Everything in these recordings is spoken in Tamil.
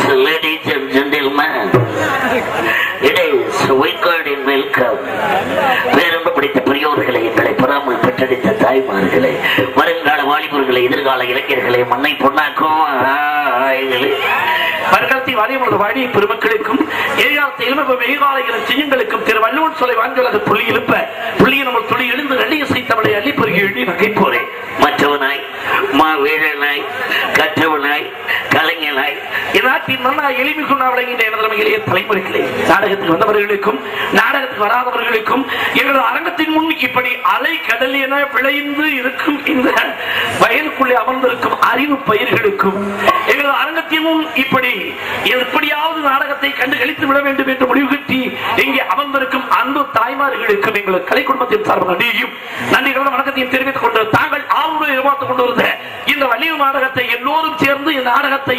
ladies and gentlemen, it is wicked in welcome. வேறும்ப பிடித்த பெரியோர்களை எங்களை பொறாமல் பெற்றெடுத்த தாய்மார்களை வருங்கால வாலிபர்களை எதிர்கால இளைஞர்களை மண்ணை பொண்ணாக்கும் வருடத்தை வரையமுள்ள வாடிய பெருமக்களுக்கும் எதிர்காலத்தை எழுப்ப வெகுகாலைகளை செய்யுங்களுக்கும் திரு வள்ளுவன் சொல்லை வாங்குவதாக புள்ளி எழுப்ப புள்ளியை நம்ம துளி எழுந்து நெல்லிய செய்தவளை அள்ளி பெருகி எழுதி நகைப்போரே மற்றவனாய் மா வேழனாய் கற்றவனாய் கலைஞனாய் மன்னா எனது தலைமுறைகளே நாடகத்துக்கு வந்தவர்களுக்கும் நாடகத்துக்கு வராதவர்களுக்கும் எங்களது அரங்கத்தின் முன் இப்படி அலை கடல் என விளைந்து இருக்கும் இந்த வயலுக்குள்ளே அமர்ந்திருக்கும் அறிவு பயிர்களுக்கும் எங்களது அரங்கத்தின் முன் இப்படி எப்படியாவது நாடகத்தை கண்டு கழித்து விட வேண்டும் என்று முடிவு கட்டி இங்கே அமர்ந்திருக்கும் அன்பு தாய்மார்களுக்கும் எங்களது கலை குடும்பத்தின் சார்பாக வணக்கத்தையும் தெரிவித்துக் கொண்டு தாங்கள் ஆளுநர் எதிர்பார்த்துக் கொண்டிருந்த இந்த வலிவு நாடகத்தை எல்லோரும் சேர்ந்து இந்த நாடகத்தை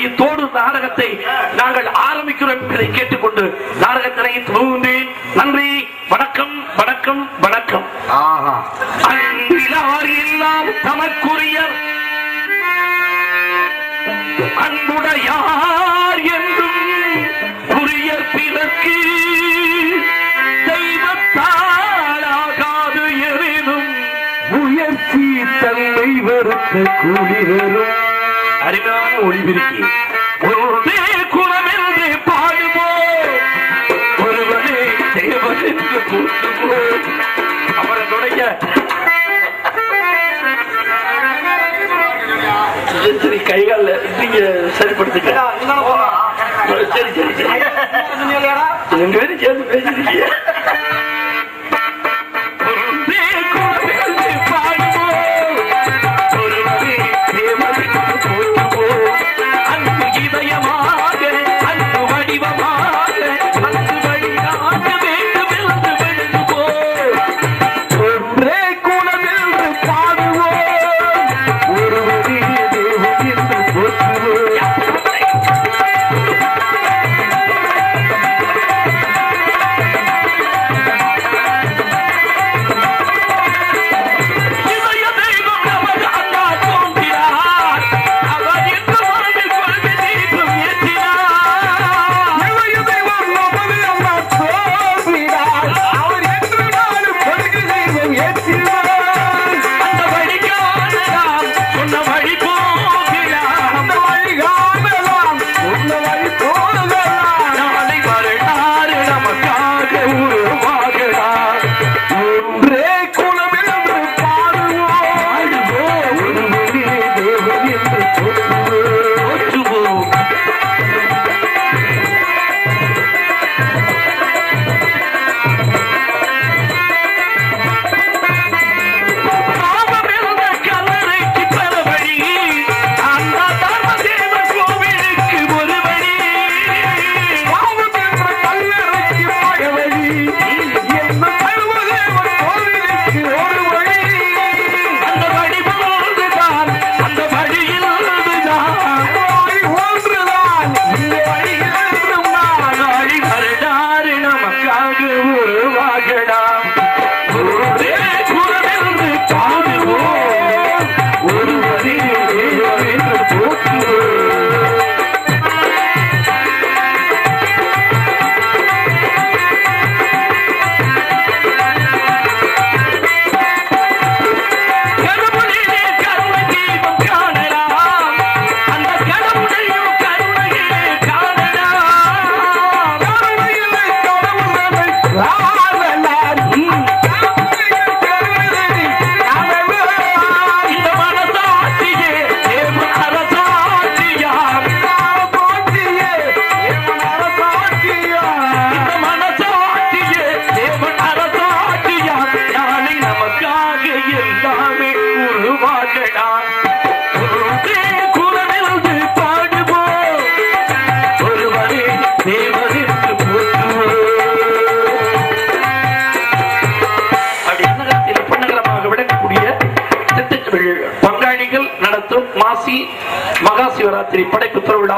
நாடகத்தை நாங்கள் ஆரம்பிக்கிறோம் என்பதை கேட்டுக்கொண்டு நாடகத்தினை துவங்குகின்றேன் நன்றி. வணக்கம் வணக்கம் வணக்கம். எல்லாம் தமக்குரியர் அன்புடையார் என்றும் உரியர் பிறர்க்கு தெய்வத்தாலாகாது எனினும் முயற்சி தன்னை வெறுத்த வரும் அருமையான ஒளிபிருக்கி ஒருவரே குணமென்று பாடுவோம் ஒருவனே தேவன் என்று போற்றுவோம் அவரை நுழைய சரி, சரி கைகால நீங்க சரிப்படுத்துங்க சரி சரி சரி ரெண்டு பேரும் சேர்ந்து பேசிருக்கீங்க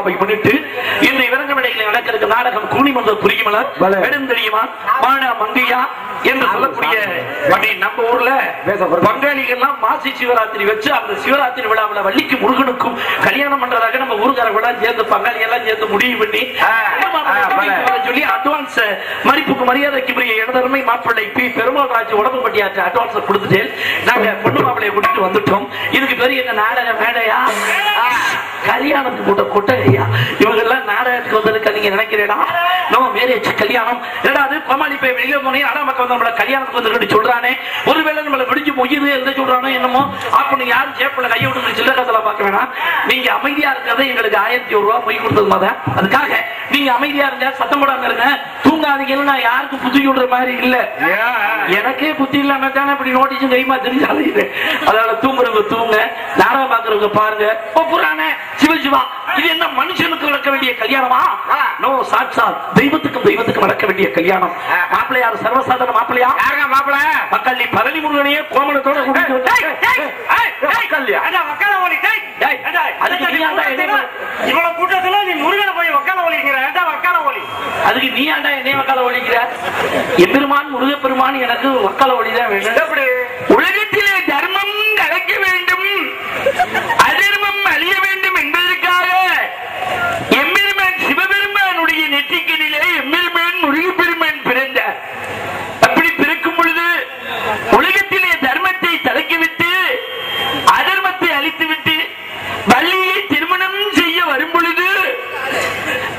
திருவிழாவை முன்னிட்டு இன்று விலங்கு விடையில் நடக்கிறது நாடகம் கூனி வந்த புரியுமலர் பலே. நெடுந்தெரியுமா மானா மங்கையா என்று சொல்லக்கூடிய நம்ம ஊர்ல. பங்காளிகள்லாம் மாசி சிவராத்திரி வச்சு அந்த சிவராத்திரி விழாவுல வள்ளிக்கு முருகனுக்கும் கல்யாணம் பண்றதாக நம்ம ஊருக்காரர்கள்லாம் சேர்ந்து பங்காளி எல்லாம் சேர்ந்து முடிவு பண்ணி சொல்லி அட்வான்ஸ் மதிப்புக்கு மரியாதைக்கு பெரிய இடதர்மை மாப்பிள்ளை பி. பெருமாள் ராஜ் உடம்பு பட்டியாற்று அட்வான்ஸ் கொடுத்துட்டு நாங்க பொண்ணு மாப்பிள்ளைய கூட்டிட்டு வந்துட்டோம். இதுக்கு பெரிய என்ன நாடக மேடையா? ஆ, கல்யாணத்துக்கு கூட்ட கொட்டகையா? இவங்க எல்லாம் நாடகத்துக்கு வந்திருக்க நீங்க நினைக்கிறேடா. நோ மேரேஜ் கல்யாணம். ஏடா அது? கோமாளி போய் வெளியே போனே ஆனா மக்கள் வந்து நம்மள கல்யாணத்துக்கு வந்து சொல்றானே. ஒருவேளை நம்மள விடிஞ்சு மொய்யுது எழுத சொல்றானோ என்னமோ. அப்ப நீ யாரும் சேப்பில் கையை விட்டு சில்லற கதல பார்க்க வேணாம். நீங்க அமைதியா இருக்கிறது எங்களுக்கு ஆயிரத்தி ஒரு ரூபா மொய் கொடுத்தது மாதிரி அதுக்காக நீங்க அமைதியா இருங்க சத்தம் போடாம இருங்க. தூங்காதீங்கன்னு நான் யாருக்கும் புத்தி சொல்ற மாதிரி இல்ல. எனக்கே புத்தி இல்லாம தானே இப்படி நோட்டீஸும் கைமா தெரிஞ்சாலே அதனால தூங்குறவங்க தூங்க நாடகம் பாக்குறவங்க பாருங்க. ஓ சிவசிவா இது என்ன மனுஷனுக்கு நடக்க வேண்டிய கல்யாணமா? நோ சாட்சா தெய்வத்துக்கும் தெய்வத்துக்கும் நடக்க வேண்டிய கல்யாணம். மாப்பிள்ளையார் சர்வசாதாரண மாப்பிள்ளையா? யாருங்க மாப்பிள மக்கள் நீ பழனி முருகனையே கோமணத்தோட இவ்வளவு கூட்டத்துல நீ முருகனை போய் வக்கால ஏன்டா வக்கால ஒலி அதுக்கு நீ ஏன்டா என்னைய வக்கால ஒழிக்கிற எம்பெருமான் முருகப்பெருமான் எனக்கு வக்கால ஒளிதான் வேணும் உலகத்திலே தர்மம் கலைக்க வேண்டும் அதர்மம் அழிய வேண்டும் என்பதற்காக எம்பெருமான் சிவபெருமானுடைய நெற்றிக்கனிலே எம்பெருமான் முருகப்பெருமான் பிறந்தார் அப்படி பிறக்கும் பொழுது உலகத்திலே தர்மத்தை தலைக்கிவிட்டு அதர்மத்தை அழித்துவிட்டு வள்ளியை திருமணம் செய்ய வரும் பொழுது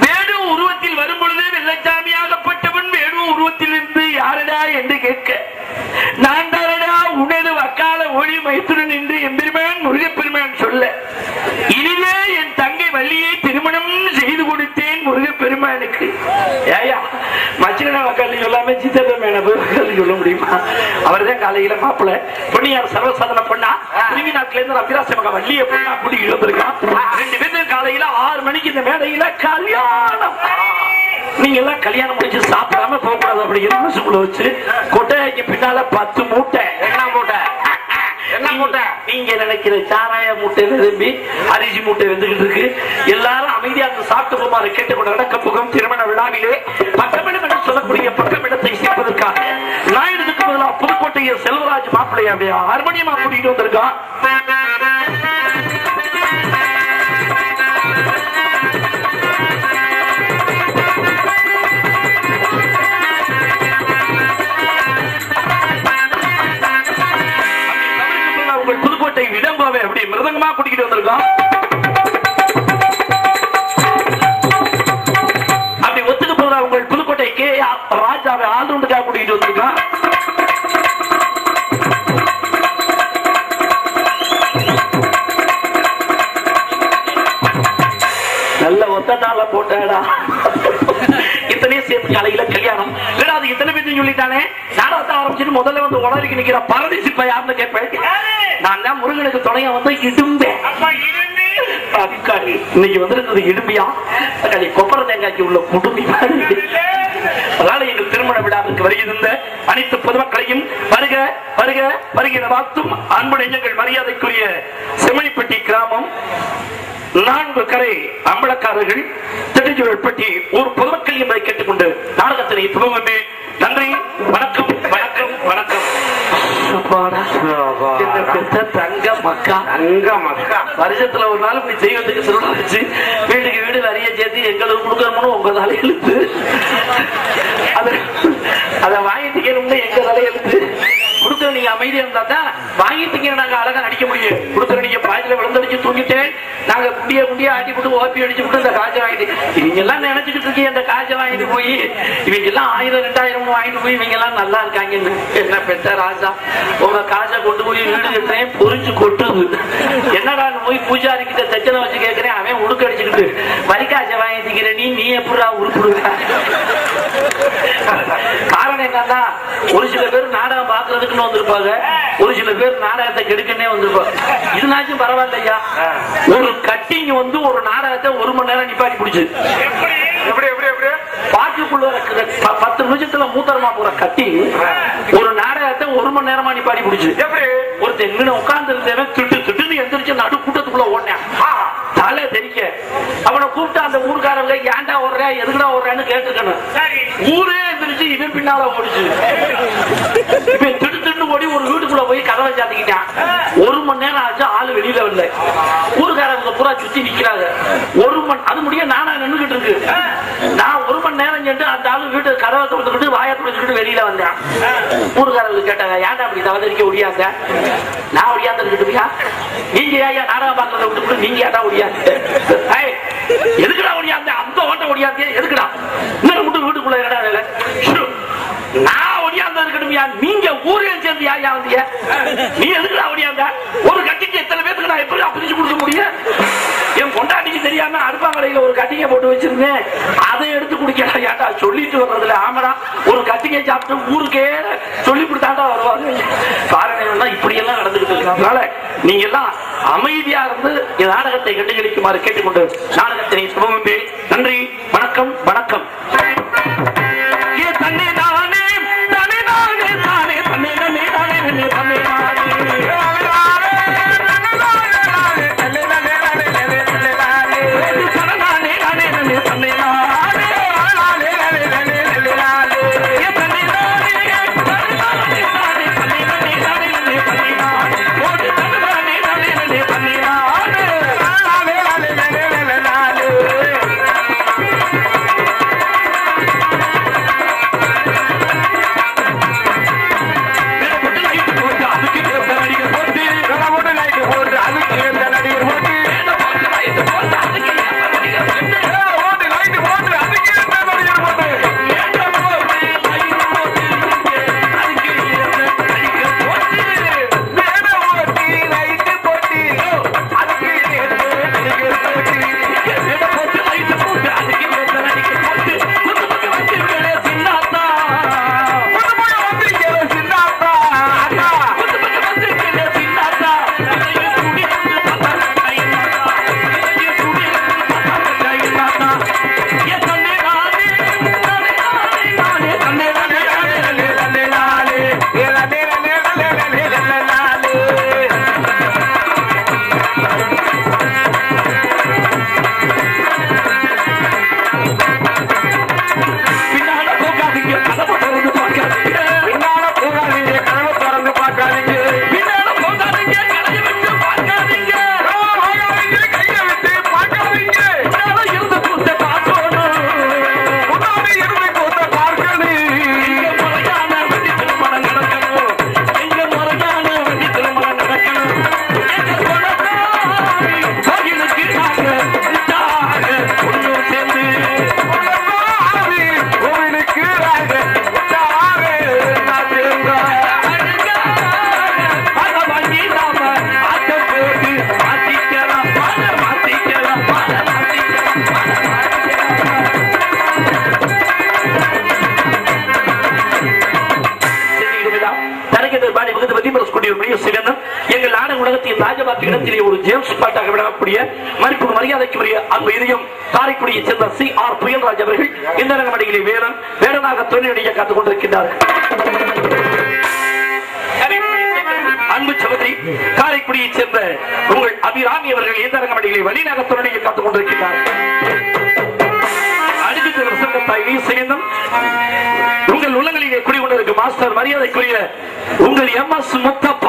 வேடு உருவத்தில் வரும் பொழுது வெள்ளச்சாமியாகப்பட்டவன் வேடு உருவத்தில் இருந்து யாரடா என்று கேட்க நான் தானடா உனது மைத்துடன் என்று எம்பெருமான் முருகப்பெருமான் சொல்ல இனிமே என் தங்கை வள்ளியை திருமணம் செய்து கொடுத்தேன் முருகப்பெருமானுக்கு. ஏயா மச்சின வக்காலி சொல்லாம சித்தப்பெருமான வக்காலி சொல்ல முடியுமா? அவர் தான் காலையில மாப்பிள்ள பொன்னியார் சர்வசாதனை பண்ணா? திரும்பி நாட்டுல இருந்து அபிராச மகா வள்ளிய பொண்ணா கூட்டிட்டு வந்திருக்கான். ரெண்டு பேரும் காலையில ஆறு மணிக்கு இந்த மேடையில கல்யாணம். நீங்க எல்லாம் கல்யாணம் முடிச்சு சாப்பிடாம போக கூடாது அப்படிங்கிற மனசுக்குள்ள வச்சு கொட்டைக்கு பின்னால பத்து மூட்டை. மூட்டை. நீங்க நினைக்கிற சாராய மூட்டை நிரம்பி அரிசி மூட்டை வந்துகிட்டு இருக்கு. எல்லாரும் அமைதியா இருந்து சாப்பிட்டு போமாறு கேட்டுக்கொண்டு நடக்க புகும் திருமண விழாவிலே பட்டமிடம் என்று சொல்லக்கூடிய பக்கமிடத்தை சேர்ப்பதற்காக நாயுடுக்கு பதிலாக புதுக்கோட்டையை செல்வராஜ் மாப்பிள்ளை அப்படியே ஹார்மோனியமா கூட்டிட்டு வந்திருக்கான். அப்படி குடிக்கிட்டு வந்திருக்கோம். அப்படி ஒத்துக்கு போற உங்கள் புதுக்கோட்டை கே. ராஜாவை ஆளுநருக்காக குடிக்கிட்டு வந்திருக்கோம். நல்ல ஒத்த நாள போட்டாடா. இத்தனையும் சேர்த்து காலையில கல்யாணம். சொல்லிட்டானே? நாடகத்தை ஆரம்பிச்சுட்டு முதல்ல வந்து உடலுக்கு நிக்கிற பரதேசி இப்ப யாருன்னு கேட்பேன். நான் தான் முருகனுக்கு துணையா வந்து இடும்பேன். அப்பா இருந்து அக்காடி இன்னைக்கு வந்திருக்கிறது இடும்பியா? அக்காடி கொப்பர தேங்காய்க்கு உள்ள குடும்பி மாதிரி. அதனால எங்கள் திருமண விழாவிற்கு வருகின்ற அனைத்து பொதுமக்களையும் வருக வருக வருகிற வாழ்த்தும் அன்பு நெஞ்சங்கள் மரியாதைக்குரிய செம்மணிப்பட்டி கிராமம் நான்கு கரை அம்பலக்காரர்கள் திருச்சூழல்பட்டி ஒரு பொதுமக்கள் என்பதை கேட்டுக்கொண்டு நாடகத்தினை துவங்குமே நன்றி வணக்கம் வணக்கம் வணக்கம் அப்பாடா. என்ன பெத்த தங்க மக்கா. அங்க மக்கா. வருஷத்துல ஒரு நாள் இப்படி தெய்வத்துக்கு வச்சு வீட்டுக்கு வீடு நிறைய சேர்த்து எங்களுக்கு கொடுக்கணும்னு உங்க தலையெழுத்து அத அதை வாங்கிட்டீங்கன்னு எங்க தலையெழுத்து கொடுக்குற நீங்க அமைதியா இருந்தா தான் வாங்கிட்டீங்க நாங்க அழகா நடிக்க முடியும். கொடுக்குற நீங்க பாய்ச்சல விழுந்தடிச்சு தூங்கிட்டேன். நாங்க குண்டிய குண்டிய ஆட்டி போட்டு ஓப்பி அடிச்சு போட்டு இந்த காய்ச்சல் வாங்கிட்டு இவங்க எல்லாம் நினைச்சுக்கிட்டு இருக்கீங்க இந்த காய்ச்சல் வாங்கிட்டு போய். இவங்க எல்லாம் ஆயிரம் ரெண்டாயிரம் வாங்கிட்டு போய் இவங்க எல்லாம் நல்லா இருக்காங்கன்னு. என்ன பெத்த ராஜா? உங்க காசை கொண்டு போய் வீடு கட்டுறேன் பொறிச்சு கொட்டுது. என்னடா போய் பூஜாரி கிட்ட தச்சனை வச்சு கேட்கிறேன் அவன் உடுக்க அடிச்சுக்கிட்டு வரிக்காசை வாங்கி திக்கிற நீ நீ எப்படா உருப்பிடுவ காரணம் என்னன்னா ஒரு சில பேர் நாடகம் பாக்குறதுக்குன்னு வந்திருப்பாங்க. ஒரு சில பேர் நாடகத்தை கெடுக்கனே வந்திருப்பாங்க. இதுனாச்சும் பரவாயில்லையா? ஒரு கட்டிங் வந்து ஒரு நாடகத்தை ஒரு மணி நேரம் நிப்பாட்டி பிடிச்சு எப்படி எப்படி எப்படி பாட்டுக்குள்ள இருக்கிற ப- நிமிஷத்துல மூத்தரமா போற கட்டிங் ஒரு நாடகத்தை ஒரு மணி நேரமா நிப்பாட்டி பிடிச்சு. எப்படி? ஒருத்தன் எங்கன உட்கார்ந்து இருந்தவன் திட்டு திட்டுன்னு எந்திரிச்சு நடு கூட்டத்துக்குள்ள ஓடினான். தலை தெரிக்க அவனை கூப்பிட்டு அந்த ஊர்க்கார ஓடுறவங்க ஏன்டா ஓடுற? எதுக்குடா ஓடுறான்னு கேட்டுக்கணும். ஊரே எந்திரிச்சு இவன் பின்னால ஓடிச்சு. இவன் திடு திடுன்னு ஓடி ஒரு வீட்டுக்குள்ள போய் கதவை சாத்திக்கிட்டான். ஒரு மணி நேரம் ஆச்சு ஆளு வெளியில வரல. ஊருக்காரங்க பூரா சுத்தி நிக்கிறாங்க. மணி அது முடிய நானா நின்னுகிட்டு இருக்கு. நான் ஒரு மணி நேரம் சென்று அந்த ஆளு வீட்டு கதவை திறந்துக்கிட்டு வாயை துடைச்சுக்கிட்டு வெளியில வந்தேன். ஊருக்காரங்க கேட்டாங்க ஏன்டா அப்படி தவதரிக்க ஒடியாந்த நான் ஒடியாந்துருக்கிட்டுயா நீங்க ஏன் நாடகம் பார்க்கறத விட்டுட்டு நீங்க ஏன்டா ஒடியாந்து ஏய், எதுக்குடா ஒடியாந்த அந்த ஓட்ட ஒடியாந்தே எதுக்குடா? இன்னும் மட்டும் வீட்டுக்குள்ள என்னடா இல்லை ஷு. நான் ஒடியாந்த இருக்கணும்யா நீங்க ஊரையும் சேர்ந்து யாயா வந்தீங்க? நீ எதுக்குடா ஒடியாந்த? ஒரு கட்டிக்கு எத்தனை பேத்துக்கு நான் எப்படி பிரிச்சு கொடுக்க முடியும்? தெரியாம அடுப்பாங்கடையில ஒரு கட்டிங்க போட்டு வச்சிருந்தேன். அதை எடுத்து குடிக்கலாம் ஏட்டா சொல்லிட்டு வர்றதுல? ஆமாடா ஒரு கட்டிங்க சாப்பிட்டு ஊருக்கே சொல்லி கொடுத்தாண்டா வருவாங்க. காரணம் இப்படி எல்லாம் நடந்துகிட்டு இருக்கிறதுனால அதனால நீங்க எல்லாம் அமைதியா இருந்து நாடகத்தை கண்டுகளிக்குமாறு கேட்டுக்கொண்டு நாடகத்தினை சுபமே நன்றி வணக்கம். பாட்டாக மதிப்பு மரியாதைக்குரிய அன்பு இதயம் காரைக்குடியை சேர்ந்த சி ஆர் புயல்ராஜ் அவர்கள் இந்த ரங்கமடியிலே வேலன் வேடனாக தொழிலடிய காத்துக் கொண்டிருக்கின்றார்கள் அன்பு சகோதரி காரைக்குடியைச் சேர்ந்த உங்கள் அபிராமி அவர்கள் இந்த ரங்கமடியிலே வழிநக தொழிலையை காத்துக் கொண்டிருக்கிறார் உங்கள் உள்ளங்களிலே குடிகொண்டிருக்கும் மாஸ்டர் மரியாதைக்குரிய உங்கள் எம் எஸ் முத்தப்ப.